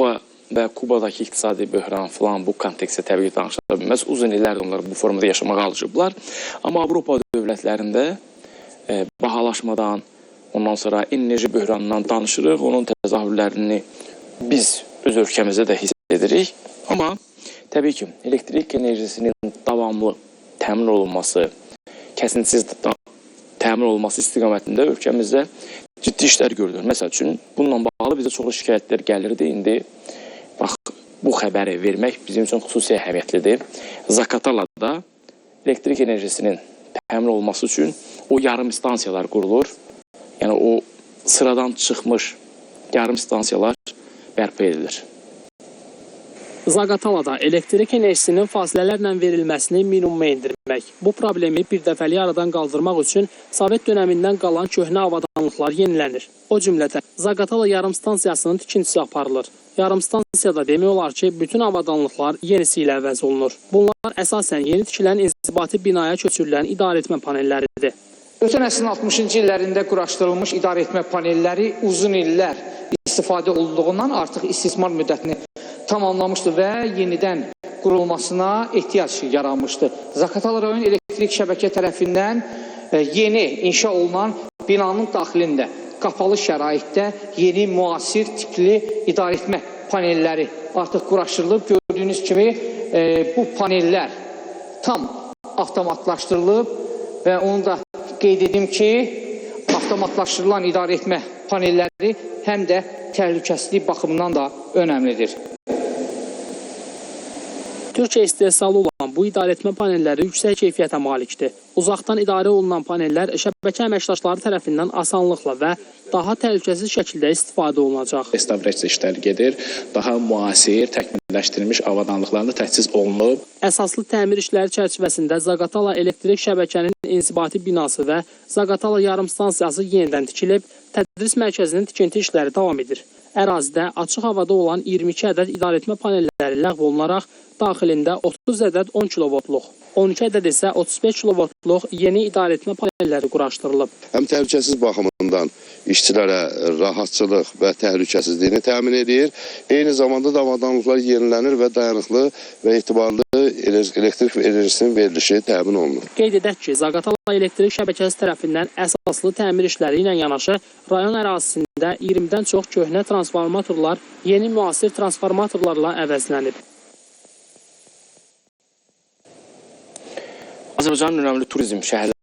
Kuba və Kubadakı iqtisadi böhran falan bu kontekstdə təbii ki, danışıla bilməz. Uzun illərdir onlar bu formada yaşamağa alışıblar. Amma Avropa dövlətlərində e, bahalaşmadan, ondan sonra enerji böhranından danışırıq. Onun təzahürlərini biz öz ölkəmizdə də hiss edirik. Amma təbii ki, elektrik enerjisinin davamlı təmin olunması, kəsintisiz təmin olunması istiqamətində ölkəmizdə ciddi işlər görülür. Məsəl üçün, bununla bağlı bizə çoxlu şikayətlər gəlirdi. İndi bax, bu xəbəri vermək bizim üçün xüsusi əhəmiyyətlidir. Zakatalada elektrik enerjisinin təmin olunması üçün o yarım stansiyalar qurulur. Yəni o sıradan çıxmış yarım stansiyalar bərpa edilir. Zaqatalada elektrik enerjisinin fasilələrlə verilməsini minimuma endirmək. Bu problemi birdəfəlik aradan qaldırmaq üçün Sovet dönəmindən qalan köhnə avadanlıqlar yenilənir. O cümlədən Zaqatala yarım stansiyasının tikintisi aparılır. Yarım stansiyada demək olar ki, bütün avadanlıqlar yenisi ilə əvəz olunur. Bunlar əsasən yeni tikilən inzibati binaya köçürülən idarəetmə panelləridir. Ötən əsrin 60-cı illərində quraşdırılmış idarəetmə panelləri uzun illər istifadə olunduğundan artıq istismar müddətini tamamlamışdı və yenidən qurulmasına ehtiyac yaranmışdı. Zaqatala rayon elektrik şəbəkə tərəfindən e, yeni inşa olunan binanın daxilində qapalı şəraitdə yeni müasir tipli idarəetmə panelləri artıq quraşdırılıb. Gördüyünüz kimi e, bu panellər tam avtomatlaşdırılıb və onu da qeyd edim ki, avtomatlaşdırılan idarəetmə panelləri həm də təhlükəsizlik baxımından da önəmlidir. Türkiyə istehsalı olan bu idarəetmə panelləri yüksək keyfiyyətə malikdir. Uzaqdan idarə olunan panellər şəbəkə əməkdaşları tərəfindən asanlıqla və daha təhlükəsiz şəkildə istifadə olunacaq. Restavrasiya işləri gedir. Daha müasir, təkmilləşdirilmiş avadanlıqlarla təchiz olunub. Əsaslı təmir işləri çərçivəsində Zaqatala elektrik şəbəkənin inzibati binası və Zaqatala yarım stansiyası yenidən tikilib, tədris mərkəzinin tikinti işləri davam edir. Ərazidə açıq havada olan 22 ədəd idarəetmə panelləri ləğv olunaraq daxilində 30 ədəd 10 kilovoltluq, 12 ədəd isə 35 kilovoltluq yeni idarəetmə panelləri quraşdırılıb. həm təhlükəsiz baxımından işçilərə rahatçılıq və təhlükəsizliyini təmin edir. Eyni zamanda da avadanlıqlar yenilənir və dayanıqlı və etibarlı elektrik enerjisinin verilişi təmin olunur. Qeyd edək ki, Zaqatala elektrik şəbəkəsi tərəfindən əsaslı təmir işləri ilə yanaşı rayon ərazisində 20-dən çox köhnə transformatorlar yeni müasir transformatorlarla əvəzlənib. Azərbaycanın önəmli turizm şəhərlərindən